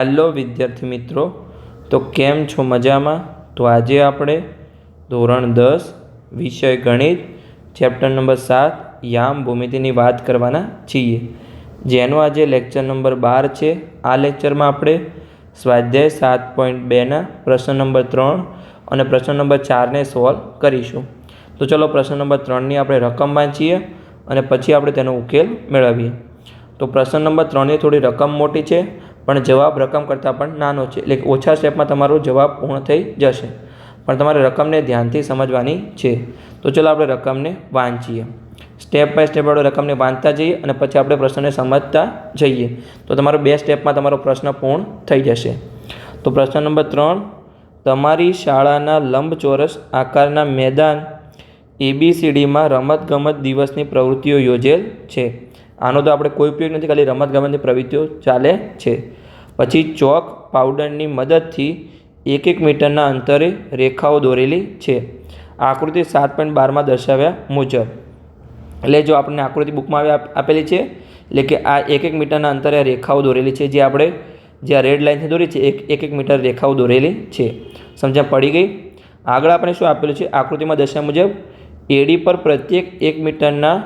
Hello વિદ્યાર્થી મિત્રો, તો કેમ છો મજામાં? તો આજે આપણે ધોરણ દસ, વિષય ગણિત, ચેપ્ટર નંબર સાત, યામ ભૂમિતિની વાત કરવાના છીએ. જેનો આજે લેક્ચર નંબર બાર છે. આ લેક્ચરમાં આપણે સ્વાધ્યાય સાત પોઈન્ટ બેના પ્રશ્ન નંબર ત્રણ અને પ્રશ્ન નંબર ચારને સોલ્વ કરીશું. તો ચલો પ્રશ્ન નંબર ત્રણની આપણે રકમ વાંચીએ અને પછી આપણે તેનો ઉકેલ મેળવીએ. તો પ્રશ્ન નંબર ત્રણની થોડી રકમ મોટી છે. પણ જવાબ રકમ કરતાં પણ નાનો છે. એટલે ઓછા સ્ટેપમાં તમારો જવાબ પૂર્ણ થઈ જશે. પણ તમારે રકમને ધ્યાનથી સમજવાની છે. તો ચલો આપણે રકમને વાંચીએ. સ્ટેપ બાય સ્ટેપ આપણે રકમને વાંચતા જઈએ અને પછી આપણે પ્રશ્નને સમજતા જઈએ. તો તમારો બે સ્ટેપમાં તમારો પ્રશ્ન પૂર્ણ થઈ જશે. તો પ્રશ્ન નંબર ત્રણ. તમારી શાળાના લંબચોરસ આકારના મેદાન એબીસીડીમાં રમતગમત દિવસની પ્રવૃત્તિઓ યોજેલ છે. આનો તો આપણે કોઈ ઉપયોગ નથી, ખાલી રમતગમતની પ્રવૃત્તિઓ ચાલે છે. પછી ચોક પાવડરની મદદથી એક એક મીટરના અંતરે રેખાઓ દોરેલી છે. આકૃતિ સાત પોઈન્ટ બારમાં દર્શાવ્યા મુજબ. એટલે જો આપણને આકૃતિ બુકમાં આપેલી છે, એટલે કે આ એક એક મીટરના અંતરે રેખાઓ દોરેલી છે, જે આપણે જે આ રેડ લાઇનથી દોરી છે, એક એક એક મીટર રેખાઓ દોરેલી છે. સમજણ પડી ગઈ? આગળ આપણે શું આપેલું છે? આકૃતિમાં દર્શાવ્યા મુજબ, એડી પર પ્રત્યેક એક મીટરના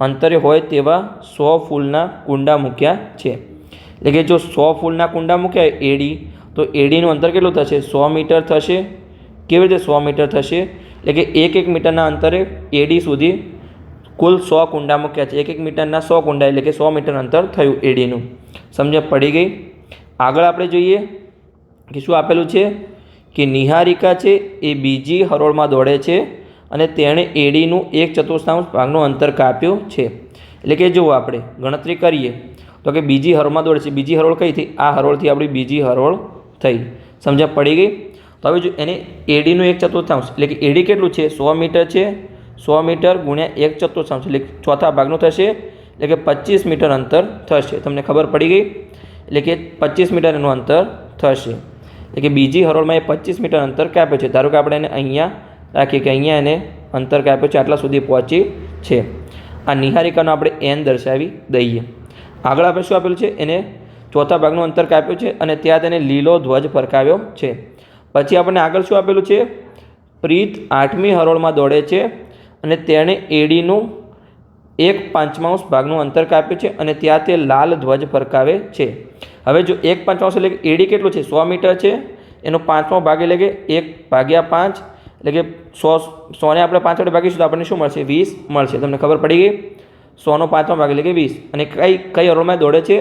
અંતરે હોય તેવા સો ફૂલના કુંડા મૂક્યા છે. એટલે કે જો સો ફૂલના કુંડા મૂક્યા એડી તો એડીનું અંતર કેટલું થશે? સો મીટર થશે. કેવી રીતે સો મીટર થશે? એટલે કે એક એક મીટરના અંતરે એડી સુધી કુલ સો કુંડા મૂક્યા છે. એક એક મીટરના સો કુંડા, એટલે કે સો મીટર અંતર થયું એડીનું સમજ પડી ગઈ? આગળ આપણે જોઈએ કે શું આપેલું છે? કે નિહારિકા છે એ બીજી હરોળમાં દોડે છે. અને તેણે એડીનું એક ચતુર્થાંશ ભાગનું અંતર કાપ્યું છે. એટલે કે જુઓ આપણે, ગણતરી કરીએ. તો કે બીજી હરોળમાં દોડે છે. બીજી હરોળ કઈ થઈ આ હરોળથી આપણી બીજી હરોળ થઈ. સમજણ પડી ગઈ? તો હવે જો એને એડીનું એક ચતુર્થાંશ, એટલે કે એડી કેટલું છે? સો મીટર છે. સો મીટર ગુણ્યા એક ચતુર્થાંશ, એટલે ચોથા ભાગનું થશે. એટલે કે પચીસ મીટર અંતર થશે. તમને ખબર પડી ગઈ? એટલે કે પચીસ મીટર એનું અંતર થશે. એટલે કે બીજી હરોળમાં એ પચીસ મીટર અંતર કાપ્યું છે. ધારો કે આપણે એને અહીંયા રાખીએ કે અહીંયા એને અંતર કાપ્યું છે, આટલા સુધી પહોંચી છે. આ નિહારિકાનો આપણે એન દર્શાવી દઈએ. આગળ આપણે શું આપેલું છે? એને ચોથા ભાગનું અંતર કાપ્યું છે અને ત્યાં તેને લીલો ધ્વજ ફરકાવ્યો છે. પછી આપણને આગળ શું આપેલું છે? પ્રીત આઠમી હરોળમાં દોડે છે અને તેણે એડીનું એક પાંચમાંશ ભાગનું અંતર કાપ્યું છે અને ત્યાં તે લાલ ધ્વજ ફરકાવે છે. હવે જો એક પાંચમાંશ એટલે એડી કેટલું છે? સો મીટર છે. એનો પાંચમો ભાગ એટલે કે એક ભાગ્યા પાંચ એટલે કે સો, સોને આપણે પાંચ વડે ભાગીશું તો આપણને શું મળશે? વીસ મળશે. તમને ખબર પડી ગઈ? સોનો પાંચમાં ભાગ એટલે કે વીસ. અને કઈ કઈ હરોળમાં દોડે છે?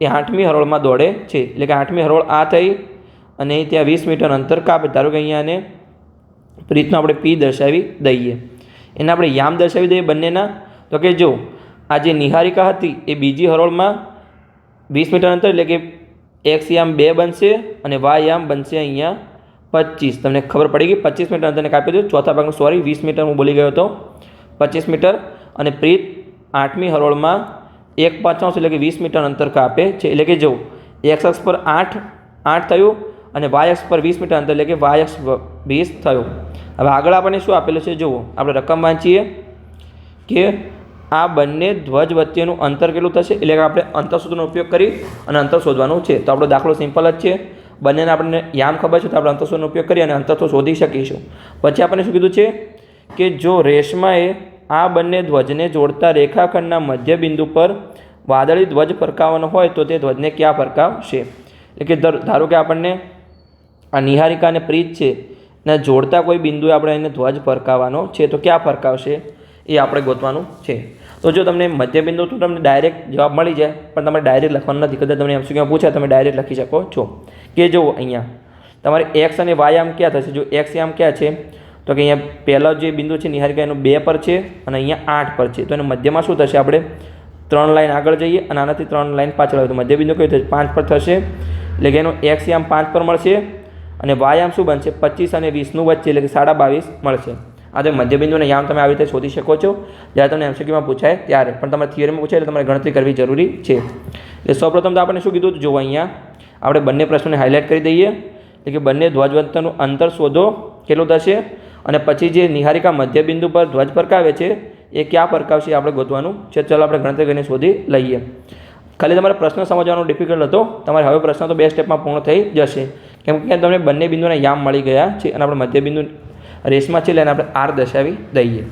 એ આઠમી હરોળમાં દોડે છે. એટલે કે આઠમી હરોળ આ થઈ અને ત્યાં વીસ મીટર અંતર કાપે. ધારો કે અહીંયા આને રીતનું આપણે પી દર્શાવી દઈએ. એને આપણે યામ દર્શાવી દઈએ બંનેના. તો કે જો, આ જે નિહારિકા હતી એ બીજી હરોળમાં વીસ મીટર અંતર એટલે કે એક્સ યામ બે બનશે અને વાય યામ બનશે અહીંયા પચીસ. તમને ખબર પડી ગઈ, પચીસ મીટર અંતરને કાપી દીધું. ચોથા ભાગનું સોરી વીસ મીટર હું બોલી ગયો હતો. પચીસ મીટર. અને પ્રીત આઠમી હરોળમાં એક પાંચમાસ એટલે કે વીસ મીટર અંતર કાપે છે. એટલે કે જો એક્સ અક્ષ પર આઠ આઠ થયું અને વાય અક્ષ પર વીસ મીટર અંતર એટલે કે વાય અક્ષ વીસ થયું. હવે આગળ આપણને શું આપેલું છે? જુઓ, આપણે રકમ વાંચીએ કે આ બંને ધ્વજ વચ્ચેનું અંતર કેટલું થશે? એટલે કે આપણે અંતર શોધનો ઉપયોગ કરી અને અંતર શોધવાનું છે. તો આપણો દાખલો સિમ્પલ જ છે. બંનેને આપણને યામ ખબર છે તો આપણે અંતસ્વરનો ઉપયોગ કરી અને અંતસ્વ શોધી શકીશું. પછી આપણને શું કીધું છે? કે જો રેશમાએ આ બંને ધ્વજને જોડતા રેખાખંડના મધ્ય બિંદુ પર વાદળી ધ્વજ ફરકાવવાનો હોય તો તે ધ્વજને ક્યાં ફરકાવશે? એટલે કે ધારો- ધારો કે આપણને આ નિહારિકા અને પ્રીત છે ને જોડતા કોઈ બિંદુએ આપણે એને ધ્વજ ફરકાવવાનો છે તો ક્યાં ફરકાવશે? એ આપણે ગોતવાનું છે. તો જો તમને મધ્ય બિંદુ તો તમને ડાયરેક્ટ જવાબ મળી જાય, પણ તમારે ડાયરેક્ટ લખવાનું નથી. કદાચ તમને એમસીક્યુમાં પૂછે, તમે ડાયરેક્ટ લખી શકો છો. કે જુઓ અહીંયા, તમારે એક્સ અને વાય આમ ક્યાં થશે? જો એક્સ આમ ક્યાં છે? તો કે અહીંયા પહેલો જે બિંદુ છે નિહારિકા, એનું બે પર છે અને અહીંયા આઠ પર છે. તો એનું મધ્યમાં શું થશે આપણે? ત્રણ લાઈન આગળ જઈએ અને આનાથી ત્રણ લાઈન પાછળ આવે તો મધ્યબિંદુ કયું થશે? પાંચ પર થશે. એટલે કે એનું એક્સ આમ પાંચ પર મળશે અને વાય આમ શું બનશે? પચીસ અને વીસનું વચ્ચે, એટલે કે સાડા બાવીસ મળશે. આ તમે મધ્યબિંદુને યામ તમે આવી રીતે શોધી શકો છો. જ્યારે તમને એમસીક્યુમાં પૂછાય ત્યારે, પણ તમારે થિયરીમાં પૂછાય એટલે તમારે ગણતરી કરવી જરૂરી છે. એટલે સૌપ્રથમ તો આપણે શું કીધું? જુઓ અહીંયા આપણે બંને પ્રશ્નોને હાઇલાઇટ કરી દઈએ. એટલે કે બંને ધ્વજવંતરનું અંતર શોધો, કેટલું થશે? અને પછી જે નિહારિકા મધ્યબિંદુ પર ધ્વજ પરકાવે છે, એ ક્યાં પરકાવશે આપણે ગોતવાનું છે? ચાલો આપણે ગણતરી કરીને શોધી લઈએ. ખાલી તમારે પ્રશ્ન સમજવાનો ડિફિકલ્ટ હતો. તમારે હવે પ્રશ્ન તો બે સ્ટેપમાં પૂર્ણ થઈ જશે. કેમ કે તમને બંને બિંદુના યામ મળી ગયા છે અને આપણે મધ્ય બિંદુ રેસમાં છે એટલે આપણે આર દર્શાવી દઈએ.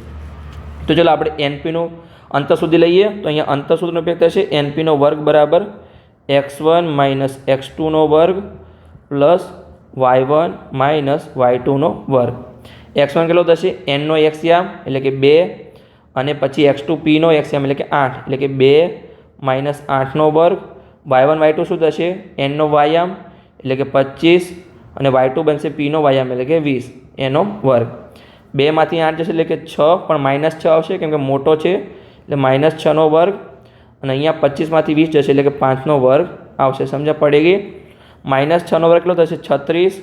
તો ચાલો આપણે એનપીનું અંતર સુધી લઈએ. તો અહીંયા અંતર સુધીનો ઉપયોગ થશે. એનપીનો વર્ગ બરાબર એક્સ વન માઇનસ એક્સ ટુનો વર્ગ plus Y one minus Y ટુનો વર્ગ. એક્સ વન કેટલો થશે? એનનો એક્સયામ એટલે કે બે. અને પછી એક્સ ટુ પીનો એક્સયામ એટલે કે આઠ. એટલે કે બે માઇનસ આઠનો વર્ગ. વાય વન વાય ટુ શું થશે? એનનો વાયામ એટલે કે પચીસ. અને વાય ટુ બનશે પીનો વાયામ એટલે કે વીસ. એનો વર્ગ. બેમાંથી આઠ જશે એટલે કે છ, પણ માઇનસ છ આવશે, કેમ કે મોટો છે, એટલે માઇનસ છનો વર્ગ, અને અહીંયા પચીસમાંથી વીસ જશે એટલે કે પાંચનો વર્ગ આવશે. સમજ્યા પડી ગઈ? માઇનસ છનો વર્ગ કેટલો થશે? છત્રીસ,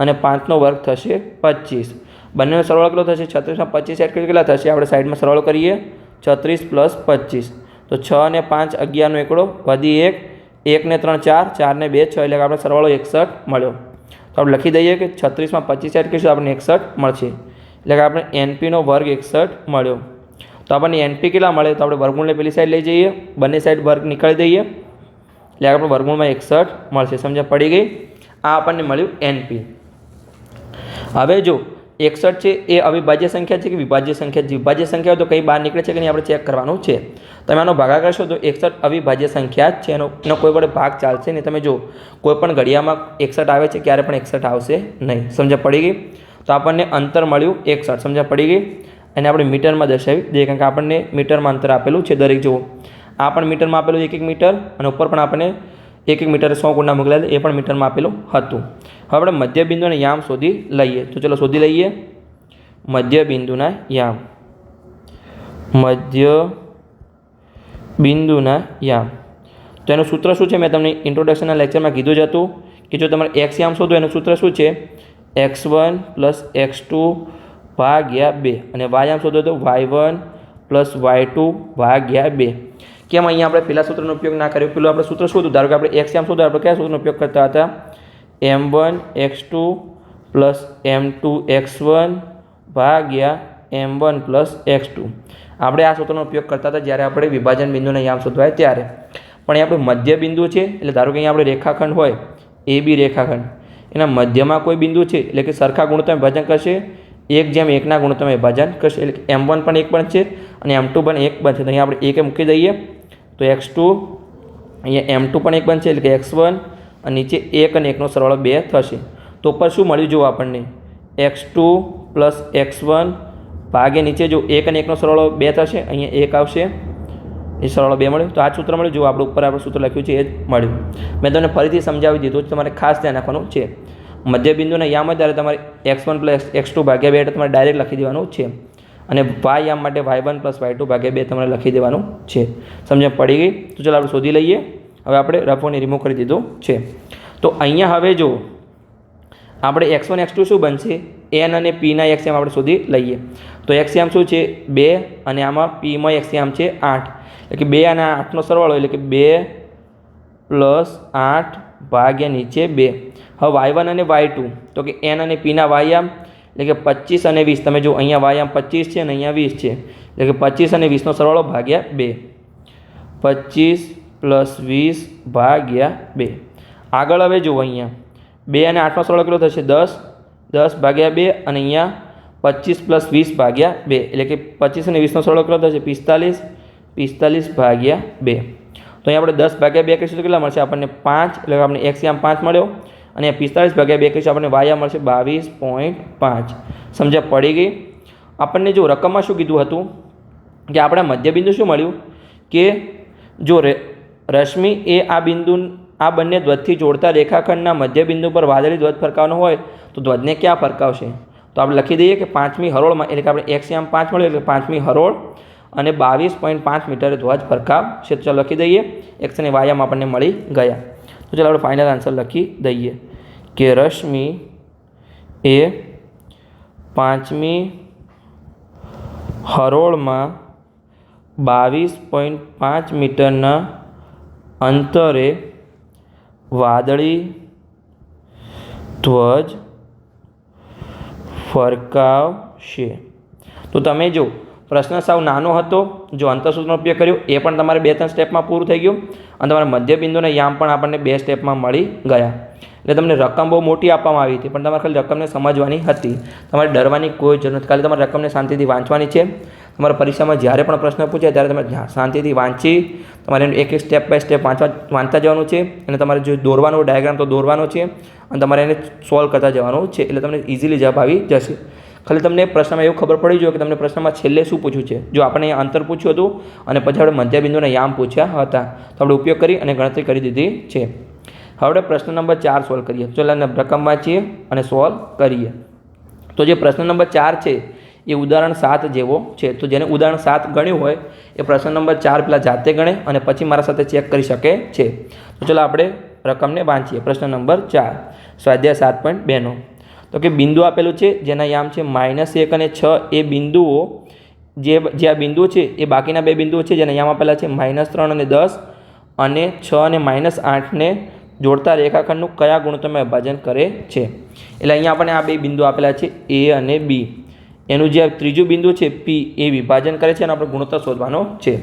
અને પાંચનો વર્ગ થશે પચીસ. બંનેનો સરવાળો કેટલો થશે? છત્રીસમાં પચીસ એડ કરી કેટલા થશે? આપણે સાઈડમાં સરવાળો કરીએ. છત્રીસ પ્લસ પચીસ. તો છ અને પાંચ અગિયારનો એકડો વધી એક. એક ને ત્રણ ચાર ચાર ને બે, છ. એટલે આપણે સરવાળો એકસઠ મળ્યો. તો આપણે લખી દઈએ કે છત્રીસમાં પચીસ એડ કરીશું આપણને એકસઠ મળશે. એટલે કે આપણે એનપીનો વર્ગ એકસઠ મળ્યો. તો આપણને એનપી કેટલા મળે? તો આપણે વર્ગમૂળને પેલી સાઈડ લઈ જઈએ. બંને સાઈડ વર્ગ નીકળી દઈએ. એટલે આપણે વર્ગમૂળમાં એકસઠ મળશે. સમજ્યા પડી ગઈ? આ આપણને મળ્યું એનપી. હવે જો એકસઠ છે, એ અવિભાજ્ય સંખ્યા છે કે વિભાજ્ય સંખ્યા? છે વિભાજ્ય સંખ્યા તો કઈ બહાર નીકળે છે કે નહીં? આપણે ચેક કરવાનું છે. તમે આનો ભાગાકાર કરશો તો એકસઠ અવિભાજ્ય સંખ્યા જ છે. એનો એનો કોઈ પણ ભાગ ચાલશે નહીં. તમે જો કોઈ પણ ઘડિયામાં એકસઠ આવે છે ક્યારે પણ એકસઠ આવશે નહીં. સમજ્યા પડી ગઈ? તો આપણને અંતર મળ્યું એકસઠ. સમજ્યા પડી ગઈ? અને આપણે મીટરમાં દર્શાવી દઈએ કારણ કે આપણને મીટરમાં અંતર આપેલું છે. દરેક જુઓ. આ પણ મીટરમાં આપેલું એક એક મીટર અને ઉપર પણ આપણને એક એક મીટર સો ગુણના મોકલેલા એ પણ મીટરમાં આપેલું હતું. હવે આપણે મધ્ય બિંદુ અને યામ શોધી લઈએ. તો ચલો શોધી લઈએ. મધ્ય બિંદુના યામ. મધ્ય બિંદુના યામ. તો એનું સૂત્ર શું છે? મેં તમને ઇન્ટ્રોડક્શનના લેક્ચરમાં કીધું જ હતું કે જો તમારે એક્સ યામ શોધો, એનું સૂત્ર શું છે? X one plus X two ભાગ્યા બે. અને વાય યામ શોધો તો Y one plus Y two ભાગ્યા બે. કેમ અહીંયા આપણે પેલા સૂત્રનો ઉપયોગ ના કર્યો? પેલું આપણે સૂત્ર શું ધારો કે આપણે એક્સ એમ શોધો આપણે કયા સૂત્રનો ઉપયોગ કરતા હતા? M one X two plus M two X one ભાગ્યા M one plus X two આપણે આ સૂત્રનો ઉપયોગ કરતા હતા જ્યારે આપણે વિભાજન બિંદુને યામ શોધવાય ત્યારે. પણ એ આપણું મધ્ય બિંદુ છે, એટલે ધારો કે અહીંયા આપણે રેખાખંડ હોય, એ બી રેખાખંડ. એના મધ્યમાં કોઈ બિંદુ છે, એટલે કે સરખા ગુણોત્તમ વિભાજન કરશે, એક જેમ એકના ગુણોત્તમ વિભાજન કરશે, એટલે એમ વન પણ એક પણ છે અને એમ ટુ પણ એક બનશે. તો અહીંયા આપણે એકે મૂકી દઈએ. તો એક્સ ટુ અહીંયા એમ ટુ પણ એક બનશે એટલે કે એક્સ વન અને નીચે એક અને એકનો સરવાળો બે થશે. તો ઉપર શું મળ્યું જુઓ આપણને? X two plus X one ભાગે નીચે જો એક અને એકનો સરવાળો બે થશે, અહીંયા એક આવશે. એ સરવાળો બે મળ્યો. તો આ સૂત્ર મળ્યું? જો આપણે ઉપર આપણે સૂત્ર લખ્યું છે, એ જ મળ્યું. મેં તમને ફરીથી સમજાવી દીધું, તમારે ખાસ ધ્યાન રાખવાનું છે. મધ્યબિંદુના યામ જ્યારે તમારે X one plus X two ભાગ્યા બે એટલે તમારે ડાયરેક્ટ લખી દેવાનું છે. અને વાય યામ માટે Y one plus Y two ભાગ્યા બે તમારે લખી દેવાનું છે. સમજણ પડી ગઈ? તો ચાલો આપણે શોધી લઈએ. હવે આપણે રફોને રિમૂવ કરી દીધું છે. તો અહીંયા હવે જો, આપણે એક્સ વન એક્સ ટુ શું બનશે? એન અને પીના એક્સએમ આપણે શોધી લઈએ. તો એક્સએમ શું છે? બે અને આમાં પીમાં એક્સએમ છે આઠ. એટલે કે બે અને આઠનો સરવાળો એટલે કે બે પ્લસ આઠ ભાગ્યા નીચે બે. હવે વાય વન અને વાય ટુ તો કે એન અને પીના વાયામ એટલે કે પચીસ અને વીસ, તમે જો અહીંયા વાયામ પચીસ છે અને અહીંયા વીસ છે, એટલે કે પચીસ અને વીસનો સરવાળો ભાગ્યા બે. પચીસ પ્લસ વીસ ભાગ્યા બે. આગળ હવે જુઓ અહીંયા. બે અને આઠનો સરવાળો કેટલો થશે? દસ. દસ ભાગ્યા બે અને અહીંયા પચીસ પ્લસ વીસ ભાગ્યા બે. એટલે કે પચીસ અને વીસનો સરવાળો કેટલો થશે? પિસ્તાલીસ. પિસ્તાલીસ ભાગ્યા બે. તો અહીંયા આપણે દસ ભાગ્યા બે કરીશું તો કેટલા મળશે? આપણને પાંચ. એટલે આપણને એક્સ આમ પાંચ મળ્યો. અને પિસ્તાળીસ ભાગ્યા બે કરીશું આપણને વાયા મળશે બાવીસ પોઈન્ટ પાંચ. સમજ્યા પડી ગઈ? આપણને જો રકમમાં શું કીધું હતું? કે આપણે મધ્યબિંદુ શું મળ્યું? કે જો રશ્મિ એ આ બિંદુ, આ બંને ધ્વજથી જોડતા રેખાખંડના મધ્યબિંદુ પર વાદળી ધ્વજ ફરકાવવાનો હોય, તો ધ્વજને ક્યાં ફરકાવશે? તો આપણે લખી દઈએ કે પાંચમી હરોળમાં, એટલે કે આપણે એક્સ આમ પાંચ મળ્યું, એટલે પાંચમી હરોળ અને બાવીસ પોઈન્ટ પાંચ મીટરે ધ્વજ ફરકાવ છે તો ચાલો લખી દઈએ. એક્સ અને વાયામ આપણને મળી ગયા. તો ચાલો આપણે ફાઇનલ આન્સર લખી દઈએ કે રશ્મિ એ પાંચમી હરોળમાં બાવીસ પોઈન્ટ પાંચ મીટરના અંતરે વાદળી ધ્વજ ફરકાવશે તો તમે જો પ્રશ્ન સાવ નાનો હતો, જો અંતરસૂત્રનો ઉપયોગ કર્યો, એ પણ તમારે બે ત્રણ સ્ટેપમાં પૂરું થઈ ગયું અને તમારા મધ્યબિંદુને યામ પણ આપણને બે સ્ટેપમાં મળી ગયા. એટલે તમને રકમ બહુ મોટી આપવામાં આવી હતી, પણ તમારે ખાલી રકમને સમજવાની હતી. તમારે ડરવાની કોઈ જરૂર નથી. ખાલી તમારે રકમને શાંતિથી વાંચવાની છે. તમારા પરીક્ષામાં જ્યારે પણ પ્રશ્ન પૂછે ત્યારે તમે શાંતિથી વાંચી, તમારે એક એક સ્ટેપ બાય સ્ટેપ વાંચવા, વાંચતા જવાનું છે અને તમારે જો દોરવાનો ડાયાગ્રામ તો દોરવાનો છે અને તમારે એને સોલ્વ કરતા જવાનું છે. એટલે તમને ઇઝીલી જવાબ આવી જશે. ખાલી તમને પ્રશ્નમાં એવું ખબર પડી જોઈએ કે તમને પ્રશ્નમાં છેલ્લે શું પૂછ્યું છે. જો આપણે અહીંયા અંતર પૂછ્યું હતું અને પછી આપણે મધ્યબિંદુને યામ પૂછ્યા હતા, તો આપણે ઉપયોગ કરી અને ગણતરી કરી દીધી છે. હવે આપણે પ્રશ્ન નંબર ચાર સોલ્વ કરીએ. ચલો રકમ વાંચીએ અને સોલ્વ કરીએ. તો જે પ્રશ્ન નંબર ચાર છે, એ ઉદાહરણ સાત જેવો છે. તો જેને ઉદાહરણ સાત ગણ્યું હોય, એ પ્રશ્ન નંબર ચાર પહેલાં જાતે ગણે અને પછી મારા સાથે ચેક કરી શકે છે. તો ચલો આપણે રકમને વાંચીએ. પ્રશ્ન નંબર ચાર. સ્વાધ્યાય સાત પોઈન્ટ બેનો. તો કે બિંદુ આપેલું છે, જેના યામ છે માઇનસ એક અને છ, એ બિંદુઓ જે જે આ બિંદુ છે, એ બાકીના બે બિંદુઓ છે, જેના યામ આપેલા છે માઇનસ ત્રણ અને દસ અને છ અને માઇનસ આઠને જોડતા રેખાખંડનું કયા ગુણોત્તરમાં વિભાજન કરે છે. એટલે અહીંયા આપણને આ બે બિંદુ આપેલા છે, એ અને બી. એનું જે ત્રીજું બિંદુ છે, પી, એ વિભાજન કરે છે અને આપણે ગુણોત્તર શોધવાનો છે.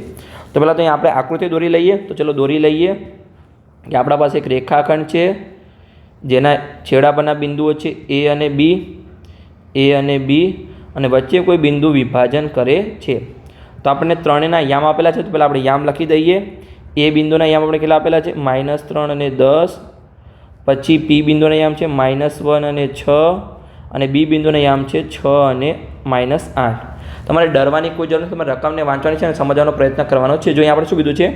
તો પહેલાં તો અહીંયા આપણે આકૃતિ દોરી લઈએ. તો ચલો દોરી લઈએ કે આપણા પાસે એક રેખાખંડ છે જેના છેડા પરના બિંદુઓ છે એ અને બી, એ અને બી અને વચ્ચે કોઈ બિંદુ વિભાજન કરે છે. તો આપણને ત્રણેના યામ આપેલા છે. તો પહેલાં આપણે યામ લખી દઈએ. એ બિંદુના યામ આપણે કેટલા આપેલા છે? માઇનસ ત્રણ અને દસ. પછી પી બિંદુના યામ છે માઇનસ વન અને છ. અને બી બિંદુના યામ છે છ અને માઇનસ આઠ. તમારે ડરવાની કોઈ જરૂર નથી. તમારે રકમને વાંચવાની છે અને સમજવાનો પ્રયત્ન કરવાનો છે. જો અહીંયા આપણે શું કીધું છે?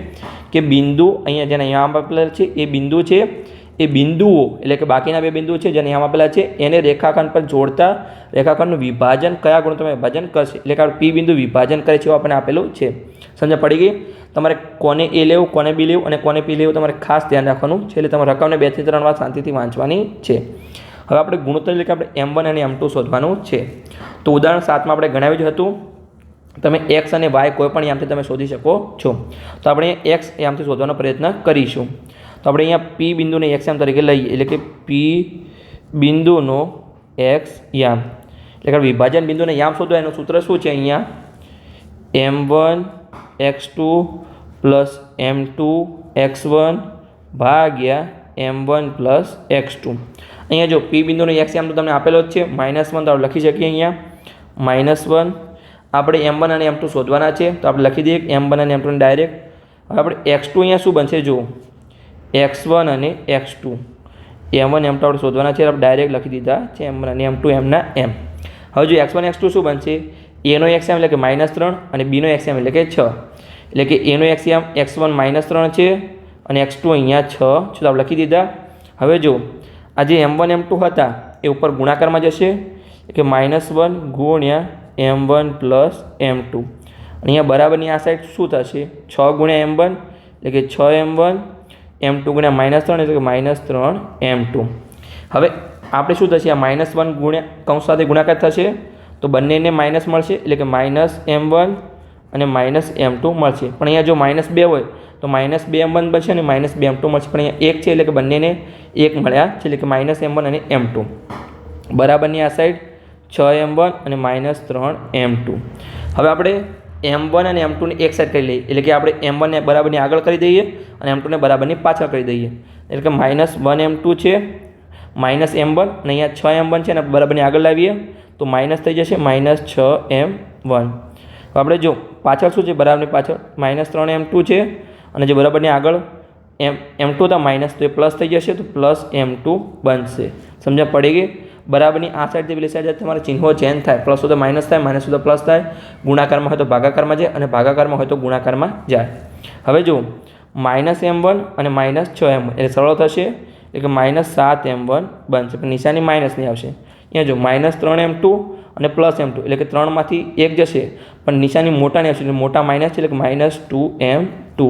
કે બિંદુ અહીંયા જેના યામ આપેલા છે એ બિંદુ છે એ બિંદુઓ, એટલે કે બાકીના બે બિંદુઓ છે જેને આમાં આપેલા છે, એને રેખાખંડ પર જોડતા રેખાખંડનું વિભાજન કયા ગુણોત્તરમાં વિભાજન કરશે? એટલે કે પી બિંદુ વિભાજન કરે છે એવું આપણને આપેલું છે. સમજ પડી ગઈ? તમારે કોને એ લેવું, કોને બી લેવું અને કોને પી લેવું તમારે ખાસ ધ્યાન રાખવાનું છે. એટલે તમારે રકમને બેથી ત્રણ વાર શાંતિથી વાંચવાની છે. હવે આપણે ગુણોત્તર એટલે કે આપણે એમ વન અને એમ ટુ શોધવાનું છે. તો ઉદાહરણ સાતમાં આપણે ગણાવ્યું જ હતું. તમે એક્સ અને વાય કોઈ પણ યામથી તમે શોધી શકો છો. તો આપણે એક્સ યામથી શોધવાનો પ્રયત્ન કરીશું. તો આપણે અહીંયા પી બિંદુને એક્સ યામ તરીકે લઈએ, એટલે કે પી બિંદુનો એક્સ યામ. એટલે કે વિભાજન બિંદુને યામ શોધવા એનું સૂત્ર શું છે અહીંયા? M one X two plus M two X one ભાગ્યા M one plus X two અહીંયા જો પી બિંદુનો એક્સ યામ તો તમને આપેલો જ છે માઇનસ વન તો આપણે લખી શકીએ અહીંયા. માઇનસ વન આપણે એમ વન અને એમ ટુ શોધવાના છે, તો આપણે લખી દઈએ એમ વન અને એમ ટુને ડાયરેક્ટ હવે આપણે એક્સ ટુ અહીંયા શું બનશે જુઓ. એક્સ વન અને X two. M one, M two આપણે શોધવાના છે. આપણે ડાયરેક્ટ લખી દીધા છે એમ વન અને એમ ટુ એમના એમ. હવે જો એક્સ વન, એક્સ ટુ શું બનશે? એનો એક્સ એમ એટલે કે માઇનસ ત્રણ અને બીનો એક્સ એમ એટલે કે છ. એટલે કે એનો X M, X one minus ત્રણ છે અને એક્સ ટુ અહીંયા છ છે. તો આપણે લખી દીધા. હવે જો આ જે એમ વન, એમ ટુ હતા એ ઉપર ગુણાકારમાં જશે. કે માઇનસ વન ગુણ્યા M one plus M two. અહીંયા બરાબરની આ સાઈડ શું થશે? છ ગુણ્યા એમ વન એટલે કે છ એમ વન એમ ટુ ગુણ્યા માઇનસ ત્રણ એટલે કે માઇનસ ત્રણ એમ ટુ. હવે આપણે શું થશે? આ માઇનસ વન ગુણ્યા કૌંસ સાથે ગુણાકાર થશે તો બંનેને માઇનસ મળશે એટલે કે માઇનસ એમ વન અને માઇનસ એમ ટુ મળશે. પણ અહીંયા જો માઇનસ બે હોય તો માઇનસ બે એમ વન બનશે અને માઇનસ બે એમ ટુ મળશે. પણ અહીંયા એક છે એટલે કે બંનેને એક મળ્યા છે એટલે કે માઇનસ એમ વન અને એમ ટુ. બરાબરની આ સાઈડ છ એમ વન અને માઇનસ ત્રણ એમ ટુ. હવે આપણે એમ વન અને એમ ટુને એક સાઈડ કરી લઈએ. એટલે કે આપણે એમ વનને બરાબરની આગળ કરી દઈએ અને એમ ટુને બરાબરની પાછળ કરી દઈએ. એટલે કે માઇનસ વન એમ ટુ છે માઇનસ એમ વન અને અહીંયા છ એમ વન છે અને બરાબરની આગળ લાવીએ, તો માઇનસ થઈ જશે માઇનસ છ એમ વન તો આપણે જો પાછળ શું છે બરાબરની પાછળ? માઇનસ ત્રણ એમ ટુ છે, અને જે બરાબરની આગળ એમ એમ ટુ હતા માઇનસ તો એ પ્લસ થઈ જશે, તો પ્લસ એમ ટુ બનશે. સમજ્યા પડી ગઈ? બરાબરની આ સાઈડથી પેલી સાઈડ તમારે ચિહ્નો ચેન્જ થાય. પ્લસ હોય તો માઇનસ થાય માઇનસ હોય તો પ્લસ થાય. ગુણાકારમાં હોય તો ભાગાકારમાં જાય અને ભાગાકારમાં હોય તો ગુણાકારમાં જાય. હવે જુઓ માઇનસ એમ વન અને માઇનસ છ એમ એટલે સરળ થશે એટલે કે માઇનસ સાત એમ વન બનશે. પણ નિશાની માઇનસની આવશે. અહીંયા જો માઇનસ ત્રણ એમ ટુ અને પ્લસ એમ ટુ એટલે કે ત્રણમાંથી એક જશે. પણ નિશાની મોટાની આવશે, એટલે મોટા માઇનસ છે, એટલે કે માઇનસ ટુ એમ ટુ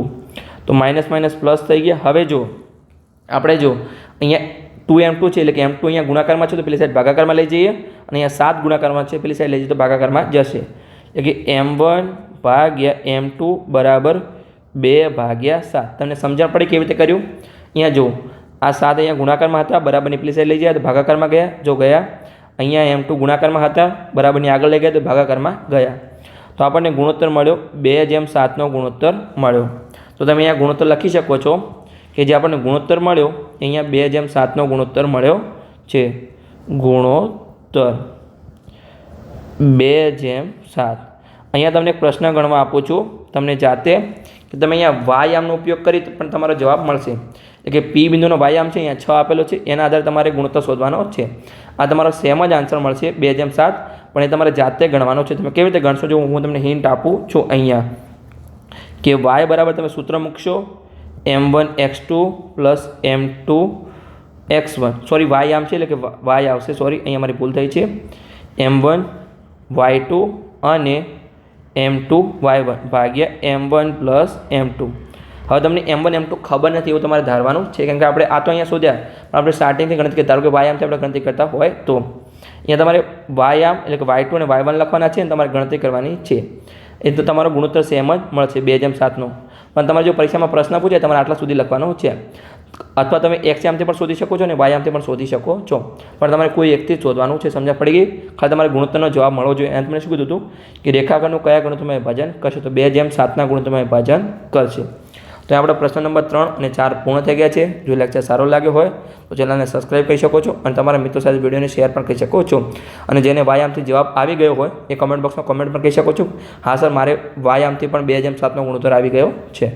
તો માઇનસ માઇનસ પ્લસ થઈ ગયા. હવે જો આપણે જો અહીંયા ટુ એમ ટુ છે એટલે કે એમ ટુ અહીંયા ગુણાકારમાં છે તો પેલી સાઈડ ભાગાકારમાં લઈ જઈએ અને અહીંયા સાત ગુણાકારમાં છે પેલી સાઈડ લઈ જઈએ તો ભાગાકારમાં જશે. એટલે કે એમ વન ભાગ્યા એમ ટુ બરાબર બે ભાગ્યા સાત. તમને સમજણ પડી કેવી રીતે કર્યું? અહીંયા જો આ સાત અહીંયા ગુણાકારમાં હતા, બરાબરની પેલી સાઈડ લઈ ગયા, તો ભાગાકારમાં ગયા, જો ગયા. અહીંયા એમ ટુ ગુણાકારમાં હતા, બરાબરની આગળ લઈ ગયા, તો ભાગાકારમાં ગયા. તો આપણને ગુણોત્તર મળ્યો. બે જેમ સાતનો ગુણોત્તર મળ્યો. તો તમે અહીંયા ગુણોત્તર લખી શકો છો કે જે આપણને ગુણોત્તર મળ્યો અહીંયા બે જેમ સાતનો ગુણોત્તર મળ્યો છે. ગુણોત્તર. બે જેમ સાત. અહીંયા તમને એક પ્રશ્ન ગણવા આપું છું. તમને જાતે કે તમે અહીંયા વાયામનો ઉપયોગ કરી પણ તમારો જવાબ મળશે. એટલે કે પી બિંદુનો વાયામ છે, અહીંયા છ આપેલો છે. એના આધારે તમારે ગુણોત્તર શોધવાનો છે. આ તમારો સેમ જ આન્સર મળશે. બે જેમ સાત. પણ એ તમારે જાતે ગણવાનો છે. તમે કેવી રીતે ગણશો? જો હું તમને હિન્ટ આપું છું અહીંયા. કે વાય બરાબર તમે સૂત્ર મૂકશો. M one X two plus M two X one sorry Y આમ છે એટલે કે વાય આવશે. સોરી અહીંયા મારી ભૂલ થઈ છે. એમ વન વાય ટુ અને એમ ટુ વાય વન ભાગ્યા M one plus M two હવે તમને એમ વન એમ ટુ ખબર નથી એવું તમારે ધારવાનું છે. કેમ કે આપણે આ તો અહીંયા શોધ્યા. પણ આપણે સ્ટાર્ટિંગથી ગણતરી ધારો કે વાય આમથી આપણે ગણતરી કરતા હોય તો. અહીંયા તમારે વાય આમ એટલે કે વાય ટુ અને વાય વન લખવાના છે અને તમારે ગણતરી કરવાની છે. એ તો તમારો ગુણોત્તર સેમ જ મળશે. બે જેમ સાતનો. પણ તમારે જો પરીક્ષામાં પ્રશ્ન પૂછે, તમારે આટલા સુધી લખવાનો છે. અથવા તમે એક્સ આમથી પણ શોધી શકો છો અને વાય આમથી પણ શોધી શકો છો. પણ તમારે કોઈ એકથી શોધવાનું છે, સમજણ પડી ગઈ? ખાલી તમારે ગુણોત્તરનો જવાબ મળવો જોઈએ. એમ તમને શું કીધું હતું કે રેખાખંડનું કયા ગુણોત્તરમાં વિભાજન કરશે? તો બે જેમ સાતના ગુણોત્તરમાં વિભાજન કરશે. તો આપણો પ્રશ્ન નંબર ત્રણ અને ચાર પૂર્ણ થઈ ગયા છે. જો લેક્ચર સારો લાગ્યો હોય તો ચેનલને સબસ્ક્રાઈબ કરી શકો છો અને તમારા મિત્રો સાથે વિડીયોને શેર પણ કરી શકો છો. અને જેને વાયામથી જવાબ આવી ગયો હોય એ કમેન્ટ બોક્સમાં કમેન્ટ પણ કહી શકો છો. હા સર મારે વાયામથી પણ બે જેમ સાતનો ગુણોત્તર આવી ગયો છે.